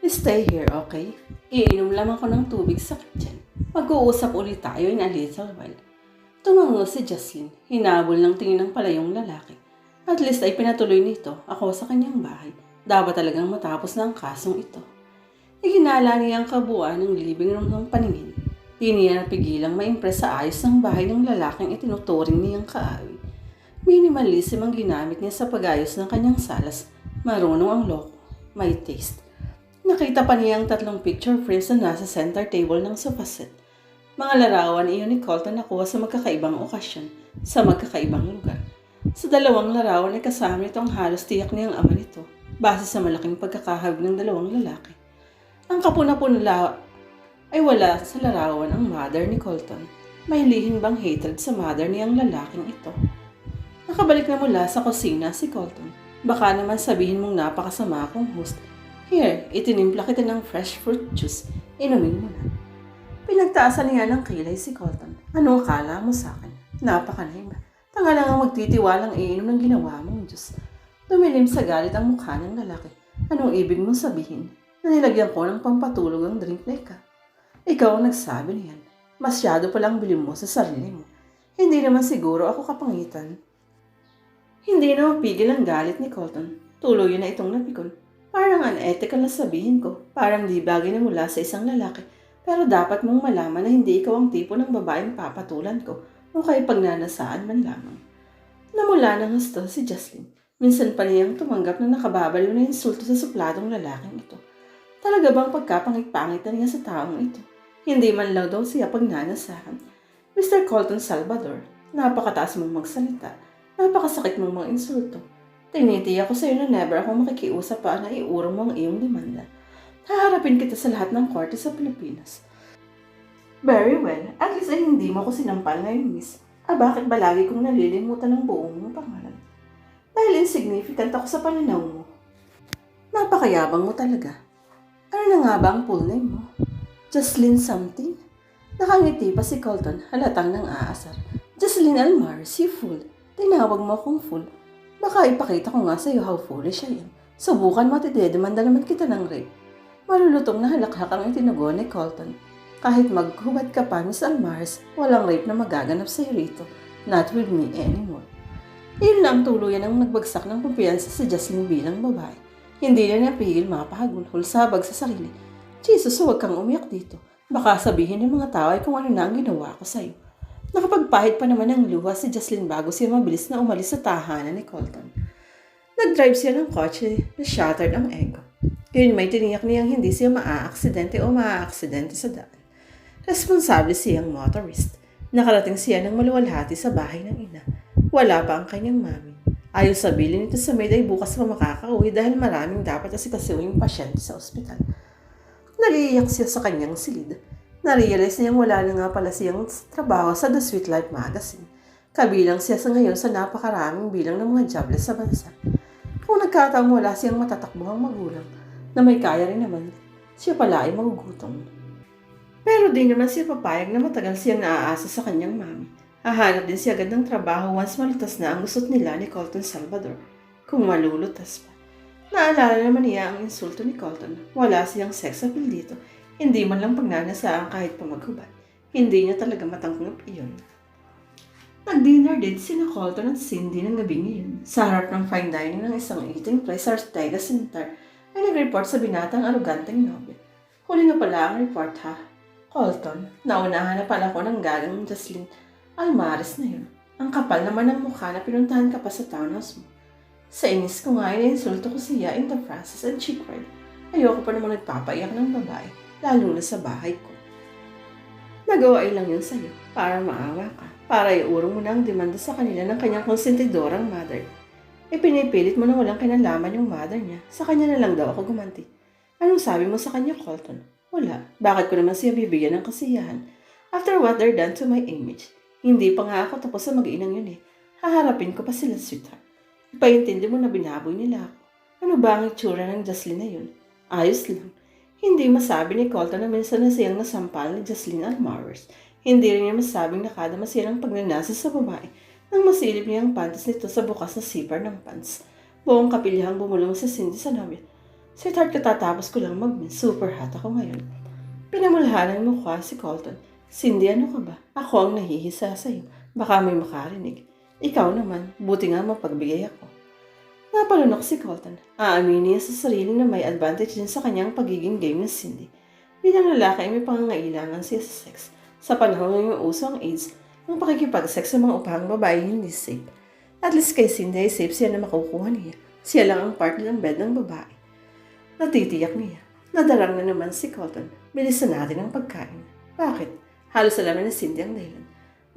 Stay here, okay? Iinom lang ako ng tubig sa kitchen. Mag-uusap ulit tayo in a little while. Tumango si Jocelyn. Hinabol ng tingin ng palayong lalaki. At least ay pinatuloy nito ako sa kanyang bahay. Dapat talagang matapos na kasong ito. Iginala niya ang kabuuan ng living room ng paningin. Di niya napigilang ma-impress sa ayos ng bahay ng lalaking itinuturing niyang kaawi. Minimalism ang ginamit niya sa pag-ayos ng kanyang salas. Marunong ang loko. May taste. Nakita pa niya ang tatlong picture frames na nasa center table ng sofa set. Mga larawan iyon ni Colton nakuha sa magkakaibang okasyon, sa magkakaibang lugar. Sa dalawang larawan ay kasama nito ang halos tiyak niyang ama nito, base sa malaking pagkakahawig ng dalawang lalaki. Ang kapuna-punla ay wala sa larawan ang mother ni Colton. May lihim bang hatred sa mother niyang lalaking ito. Nakabalik na mula sa kusina si Colton. Baka naman sabihin mong napakasama akong host. Here, itinimpla kita ng fresh fruit juice. Inumin mo na. Pinagtaasan niya ng kilay si Colton. Ano akala mo sa akin? Napakanay ba? Tanga lang ang magtitiwalang iinom ng ginawa mong Diyos. Tumilim sa galit ang mukha ng lalaki. Anong ibig mong sabihin? Na nilagyan ko ng pampatulog ang drink na ika. Ikaw ang nagsabi niyan. Masyado palang bilin mo sa sarili mo. Hindi naman siguro ako kapangitan. Hindi na mapigil ang galit ni Colton. Tuloy na itong napikon. Parang unethical na sabihin ko. Parang di bagay na mula sa isang lalaki. Pero dapat mong malaman na hindi ikaw ang tipo ng babaeng papatulan ko o kaya pagnanasaan man lamang. Namula ng gusto si Jocelyn. Minsan pa niyang tumanggap na nakababaliw na insulto sa supladong lalaking ito. Talaga bang pagkapangit-pangit na niya sa taong ito? Hindi man lang daw siya pagnanasahan. Mr. Colton Salvador, napakataas mong magsalita. Napakasakit mong mga insulto. Tinitiyak ko sa'yo na never ako makikiusap pa na iurong mo ang iyong demanda. Haharapin kita sa lahat ng korte sa Pilipinas. Very well. At least ay hindi mo ko sinampal ngayon, miss. Ah, bakit ba lagi kong nalilimutan ng buong mong pangalan? Dahil insignificant ako sa pananaw mo. Napakayabang mo talaga. Ano na nga ba ang full name mo? Jocelyn something? Nakangiti pa si Colton, halatang nang aasar. Jocelyn Almar, si fool. Tinawag mo akong fool. Baka ipakita ko nga sa'yo how foolish I am. Subukan mo at idedemanda naman kita ng rape. Malulutong na halakhak ang itinugo ni Colton. Kahit maghubad ka pa, Miss Almaris, walang rape na magaganap sa'yo rito. Not with me anymore. Iyon lang tuluyan ang nagbagsak ng kumpiyansa sa Jocelyn bilang babae. Hindi na napigil mapahagulhol sabag sa sarili. Jesus, huwag kang umiyak dito. Baka sabihin ng mga tao ay kung ano na ang ginawa ko sa'yo. Nakapagpahid pa naman ng luha si Jocelyn bago siya mabilis na umalis sa tahanan ni Colton. Nag-drive siya ng kotse na shattered ang ego. Yun may tiniyak niyang hindi siya maa-aksidente o maa-aksidente sa daan. Responsable siyang motorist. Nakarating siya ng maluwalhati sa bahay ng ina. Wala pa ang kanyang mami. Ayaw sabihin nito sa maid ay bukas pa makakauwi dahil maraming dapat asikasuhin pasyente sa ospital. Nag-iiyak siya sa kanyang silid. Narealize niyang wala na nga pala siyang trabaho sa The Sweet Life magazine. Kabilang siya sa ngayon sa napakaraming bilang ng mga jobless sa bansa. Kung nagkataong wala siyang matatakbuhang magulang na may kaya rin naman, siya pala ay magugutom. Pero di naman siya papayag na matagal siyang naaasa sa kanyang mami. Hahanap din siya agad ng trabaho once malutas na ang gusot nila ni Colton Salvador. Kung malulutas pa. Naalala naman niya ang insulto ni Colton. Wala siyang sex appeal dito. Hindi man lang pagnanasaan kahit pa maghubad. Hindi niya talaga matanggap iyon. Nag-dinner date sina Colton at Cindy ng gabing iyon. Sa harap ng fine dining ng isang eating place sa Ortega Center ay nag-report sa binatang aruganteng nobel. Huli na pala ang report ha. Colton, naunahan na pala ko ng gagang Jocelyn Almares na yun. Ang kapal naman ng mukha na pinuntahan ka pa sa townhouse mo. Sa inis ko nga ay insulto ko siya in the Francis and she cried. Ayoko pa naman nagpapaiyak ng babae, lalo na sa bahay ko. Nagawa ay lang yun sa'yo, para maawa ka, para iurong mo na ang demanda sa kanila ng kanyang konsentidorang mother. E pinipilit mo na walang kinalaman yung mother niya, sa kanya na lang daw ako gumanti. Anong sabi mo sa kanya, Colton? Wala. Bakit ko naman siya bibigyan ng kasiyahan? After what they're done to my image. Hindi pa nga ako tapos sa mag-inang yun eh. Haharapin ko pa sila, sweetheart. Ipaintindi mo na binaboy nila ako. Ano ba ang itsura ng Jocelyn na yun? Ayos lang. Hindi masabi ni Colton na minsan na siyang nasampal ni Jocelyn Almaris. Hindi rin niya masabing nakadama siya ng pagnanasa sa babae nang masilip niya ang panties nito sa bukas na zipper ng pants. Buong kapilyahang bumulong sa Cindy sa nobya. Sweetheart, katatapos ko lang mag Super hot ako ngayon. Pinamulhanan mo mukha si Colton. Cindy, ano ka ba? Ako ang nahihisa sa'yo. Baka may makarinig. Ikaw naman, buti nga mapagbigay ako. Napalunok si Colton. Aaminin niya sa sarili na may advantage din sa kanyang pagiging game ni Cindy. Bilang lalaki ay may pangangailangan siya sa sex. Sa panahon ngayong uso ang AIDS, ang pakikipag-sex sa mga upahang babae hindi safe. At least kay Cindy ay safe siya na makukuha niya. Siya lang ang part ng bed ng babae. Natitiyak niya. Nadarang na naman si Colton. Bilisan natin ang pagkain. Bakit? Halos alam ni Cindy ang dahilan.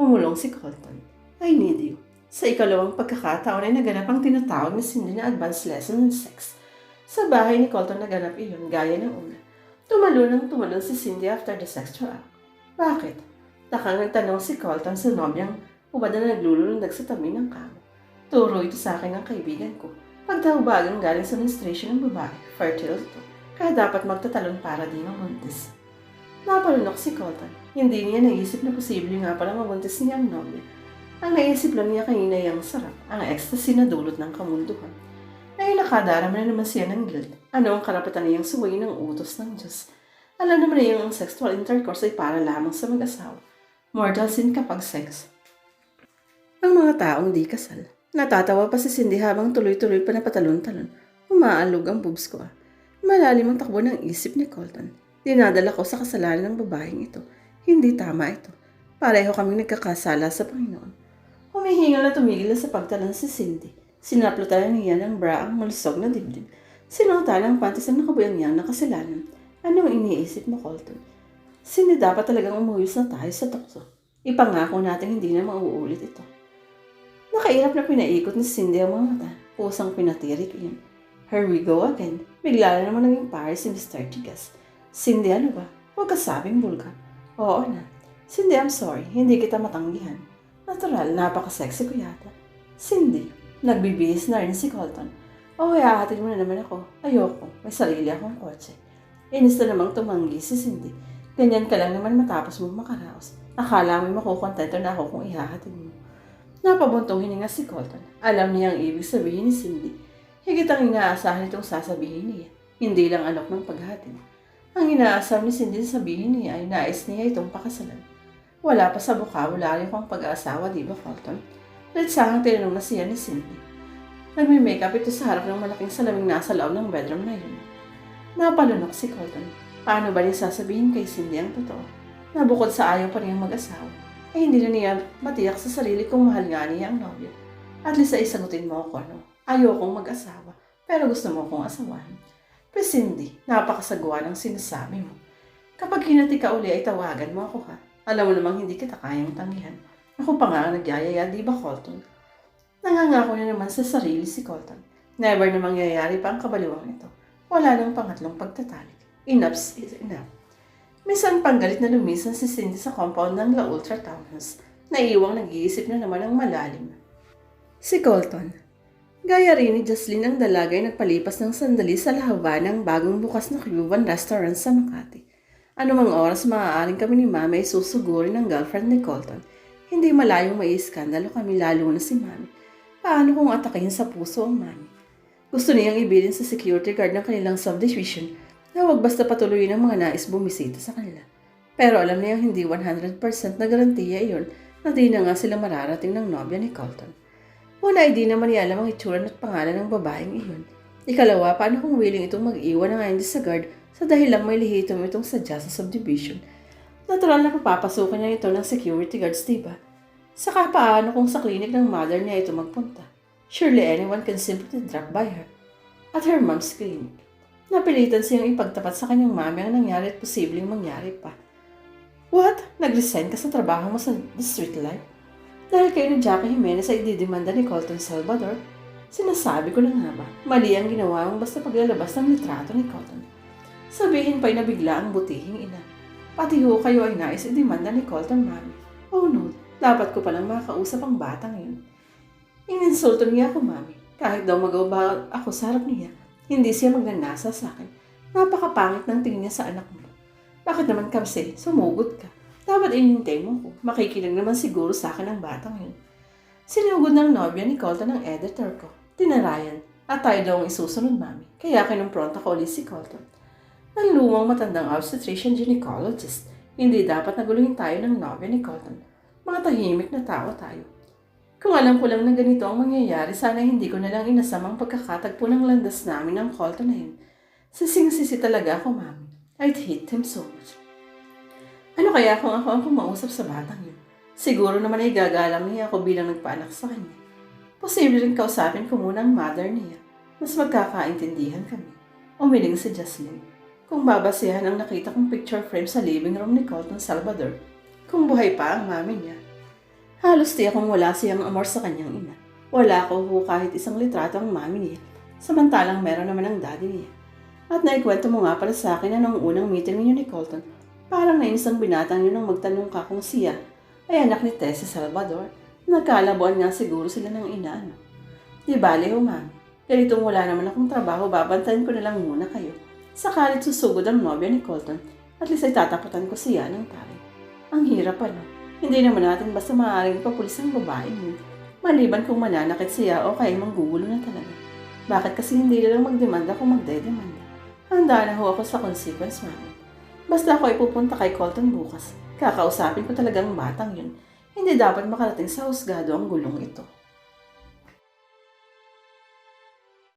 Umulong si Colton. I need you. Sa ikalawang pagkakataon ay naganap ang tinatawag ni Cindy na advanced lesson in sex. Sa bahay ni Colton naganap iyon gaya ng una. Tumalo nang tumalon si Cindy after the sexual act. Bakit? Takang nagtanong si Colton sa nobyang ubad na naglulundag sa tabi ng kama. Turo ito sa akin ng kaibigan ko. Pagdahubagang galing sa menstruation ng babae, fertile ito. Kaya dapat magtatalon para di mabuntis. Napalunok si Colton. Hindi niya naisip na posible nga pala mabuntis niya ang nobya. Ang naisip lang niya kanina ay ang sarap, ang ecstasy na dulot ng kamunduhan. Ay nakadarama na naman siya ng guilt. Ano ang karapatan niyang suwayin ng utos ng Diyos? Alam naman niya ang sexual intercourse ay para lamang sa mag-asawa. Mortal sin kapag sex. Ang mga taong di kasal. Natatawa pa si Cindy habang tuloy-tuloy pa napatalon-talon. Umaalog ang boobs ko ah. Malalim ang takbo ng isip ni Colton. Dinadala ko sa kasalanan ng babaeng ito. Hindi tama ito. Pareho kaming nagkakasala sa Panginoon. Humihingal na tumigil na sa pagtalon si Cindy. Sinaplutan niya ng bra ang malusog na dibdib. Sinuotan ang panties na nakabuyan niya ng kasalanan. Anong iniisip mo, Colton? Cindy, dapat talagang umuwis na tayo sa tukso. Ipangako natin hindi na mauulit ito. Nakairap na pinaikot ni Cindy ang mga mata. Pusang pinatirik iyon. Here we go again. Bigla na naman naging pare si Mr. Tigas. Cindy, ano ba? Huwag ka sabing bulga. Oo na. Cindy, I'm sorry. Hindi kita matanggihan. Natural, napaka-sexy ko yata. Cindy, nagbibihis na rin si Colton. Oh, ihahatid mo na naman ako. Ayoko. May sarili akong kotse. Inis na namang tumanggi si Cindy. Ganyan ka lang naman matapos mo makaraos. Akala mo makukontento na ako kung ihahatid mo. Napabuntong hininga si Colton. Alam niya ang ibig sabihin ni Cindy. Higit ang inaasahan itong sasabihin niya. Hindi lang alok ng paghatid. Ang inaasam ni Cindy sabihin niya ay nais niya itong pakasalan. Wala pa sa vocabulary ko ang pag-aasawa, di ba, Colton? Litsahang tinanong na siya ni Cindy. Nagme-makeup ito sa harap ng malaking salaming nasa loob ng bedroom na yun. Napalunok si Colton. Paano ba niya sasabihin kay Cindy ang totoo? Na bukod sa ayaw pa niyang mag-asawa, ay hindi na niya matiyak sa sarili kung mahal nga niya ang nobyo. At least ay sagutin mo ako, no? Ayokong mag-asawa, pero gusto mo akong asawahin. Pero Cindy, napakasagwa ng sinasabi mo. Kapag hinati ka uli ay tawagan mo ako ha. Alam mo namang hindi kita kayang tanggihan. Ako pa nga ang nagyayaya, di ba Colton? Nangangako na naman sa sarili si Colton. Never na mangyayari pa ang kabaliwang ito. Wala nang pangatlong pagtatalik. Enough's is enough. Minsan panggalit na lumisan si Cindy sa compound ng La Ultra Townhouse. Naiwang nag-iisip na naman ng malalim. Si Colton. Gaya rin ni Jocelyn ang dalaga ay nagpalipas ng sandali sa lahaba ng bagong bukas na Cuban restaurant sa Makati. Ano mang oras maaaring kami ni Mama ay susugurin ng girlfriend ni Colton. Hindi malayong may iskandalo kami lalo na si Mami. Paano kung atakin sa puso ang Mami? Gusto niyang ibilin sa security guard ng kanilang subdivision na huwag basta patuloy ng mga nais bumisita sa kanila. Pero alam niyang hindi 100% na garantiya iyon na di na nga sila mararating ng nobya ni Colton. Una ay di naman niya alam ang itsura at pangalan ng babaeng iyon. Ikalawa, paano kung willing itong mag-iwan ng hindi sa guard sa dahilang may lihitom itong sadya sa subdivision? Natural na papapasukan niya ito ng security guards, diba? Saka paano kung sa clinic ng mother niya ito magpunta? Surely anyone can simply drop by her. At her mom's clinic. Napilitan siyang ipagtapat sa kanyang mami ang nangyari at posibleng mangyari pa. What? Nag-resign ka sa trabaho mo sa Street Life? Dahil kayo ni Jackie Jimenez ay didimanda ni Colton Salvador? Sinasabi ko na nga ba, mali ang ginawa mong basta paglalabas ng litrato ni Colton. Sabihin pa'y nabigla ang butihing ina. Pati ho kayo ay nais idemanda ni Colton mami. Oh no, dapat ko palang makausap ang batang yun. Ininsulto niya ako mami. Kahit daw magawa ako sa harap niya, hindi siya magnanasa sa akin. Napakapangit ng tingin niya sa anak mo. Bakit naman kasi, sumugod ka. Dapat inintay mo ko. Makikinig naman siguro sa akin ang batang yun. Sinugod ng nobya ni Colton ang editor ko. Tinarayan. At tayo daw ang isusunod, mami. Kaya kinumpronta ko ulit si Colton. Ang lumang matandang obstetrician gynecologist. Hindi dapat naguluhin tayo ng nobya ni Colton. Mga tahimik na tao tayo. Kung alam ko lang na ganito ang mangyayari, sana hindi ko na lang inasamang pagkakatagpo ng landas namin ng Colton na yun. Sising-sisi talaga ako, mami. I'd hate him so much. Ano kaya kung ako ang kumausap sa batang yun? Siguro naman ay gagalang niya ako bilang nagpaanak sa kanya. Posible rin kausapin ko muna ang mother niya. Mas magkakaintindihan kami. Umiling si Jocelyn. Kung babasihan ang nakita kong picture frame sa living room ni Colton Salvador, kung buhay pa ang mami niya. Halos di akong wala siyang amor sa kanyang ina. Wala ko ho kahit isang litrato ang mami niya. Samantalang meron naman ang daddy niya. At naikwento mo nga pala sa akin na nung unang meeting niyo ni Colton, parang nainis ang binatang yun nang magtanong ka kung siya ay anak ni Tessie Salvador. Nagkalabuan nga siguro sila ng ina, no? Di bale ho, ma'am. Ganitong wala naman akong trabaho, babantayan ko na lang muna kayo. Sakalit susugod ang nobya ni Colton, at least ay tataputan ko siya ng pare. Ang hirap ano. Hindi naman natin basta maaaring papulis ang babae mo. Maliban kung mananakit siya o kaya manggugulo na talaga. Bakit kasi hindi lang magdemanda kung magdedemanda? Handa na ho ako sa consequence, ma'am. Basta ako ay pupunta kay Colton bukas. Kakausapin ko talagang batang yun. Hindi dapat makarating sa husgado ang gulong ito.